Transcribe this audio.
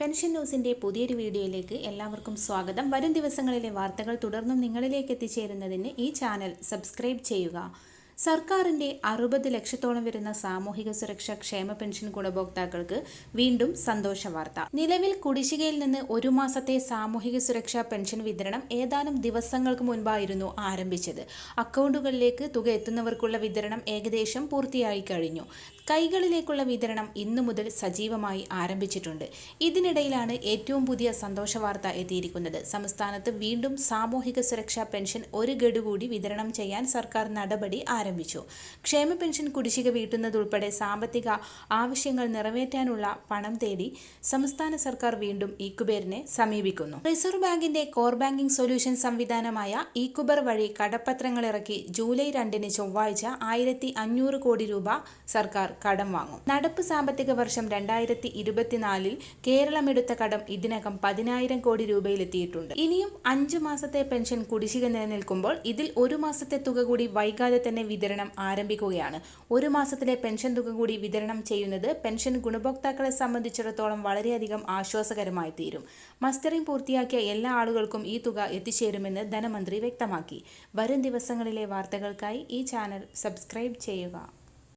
Pension ന്യൂസിന്റെ പുതിയൊരു വീഡിയോയിലേക്ക് എല്ലാവർക്കും സ്വാഗതം. വരും ദിവസങ്ങളിലെ വാർത്തകൾ തുടർന്നും നിങ്ങളിലേക്ക് എത്തിച്ചേരുന്നതിന് ഈ ചാനൽ സബ്സ്ക്രൈബ് ചെയ്യുക. സർക്കാരിന്റെ അറുപത് ലക്ഷത്തോളം വരുന്ന സാമൂഹിക സുരക്ഷാ ക്ഷേമ പെൻഷൻ ഗുണഭോക്താക്കൾക്ക് വീണ്ടും സന്തോഷ വാർത്ത. നിലവിൽ കുടിശ്ശികയിൽ നിന്ന് ഒരു മാസത്തെ സാമൂഹിക സുരക്ഷാ പെൻഷൻ വിതരണം ഏതാനും ദിവസങ്ങൾക്ക് മുൻപായിരുന്നു ആരംഭിച്ചത്. അക്കൗണ്ടുകളിലേക്ക് തുക എത്തുന്നവർക്കുള്ള വിതരണം ഏകദേശം പൂർത്തിയായി കഴിഞ്ഞു. കൈകളിലേക്കുള്ള വിതരണം ഇന്നു മുതൽ സജീവമായി ആരംഭിച്ചിട്ടുണ്ട്. ഇതിനിടയിലാണ് ഏറ്റവും പുതിയ സന്തോഷ വാർത്ത എത്തിയിരിക്കുന്നത്. സംസ്ഥാനത്ത് വീണ്ടും സാമൂഹിക സുരക്ഷാ പെൻഷൻ ഒരു ഗഡു കൂടി വിതരണം ചെയ്യാൻ സർക്കാർ നടപടി ആരംഭിച്ചു. ക്ഷേമ പെൻഷൻ കുടിശ്ശിക വീട്ടുന്നതുൾപ്പെടെ സാമ്പത്തിക ആവശ്യങ്ങൾ നിറവേറ്റാനുള്ള പണം തേടി സംസ്ഥാന സർക്കാർ വീണ്ടും ഈക്കുബേറിനെ സമീപിക്കുന്നു. റിസർവ് ബാങ്കിന്റെ കോർ ബാങ്കിംഗ് സൊല്യൂഷൻ സംവിധാനമായ ഈക്കുബർ വഴി കടപ്പത്രങ്ങൾ ഇറക്കി ജൂലൈ രണ്ടിന് ചൊവ്വാഴ്ച ആയിരത്തി അഞ്ഞൂറ് കോടി രൂപ സർക്കാർ കടം വാങ്ങും. നടപ്പ് സാമ്പത്തിക വർഷം രണ്ടായിരത്തി ഇരുപത്തിനാലിൽ കേരളം എടുത്ത കടം ഇതിനകം പതിനായിരം കോടി രൂപയിലെത്തിയിട്ടുണ്ട്. ഇനിയും അഞ്ചു മാസത്തെ പെൻഷൻ കുടിശ്ശിക നിലനിൽക്കുമ്പോൾ ഇതിൽ ഒരു മാസത്തെ തുക കൂടി വൈകാതെ തന്നെ വിതരണം ആരംഭിക്കുകയാണ്. ഒരു മാസത്തിലെ പെൻഷൻ തുക കൂടി വിതരണം ചെയ്യുന്നത് പെൻഷൻ ഗുണഭോക്താക്കളെ സംബന്ധിച്ചിടത്തോളം വളരെയധികം ആശ്വാസകരമായി തീരും. മസ്റ്ററിംഗ് പൂർത്തിയാക്കിയ എല്ലാ ആളുകൾക്കും ഈ തുക എത്തിച്ചേരുമെന്ന് ധനമന്ത്രി വ്യക്തമാക്കി. വരും ദിവസങ്ങളിലെ വാർത്തകൾക്കായി ഈ ചാനൽ സബ്സ്ക്രൈബ് ചെയ്യുക.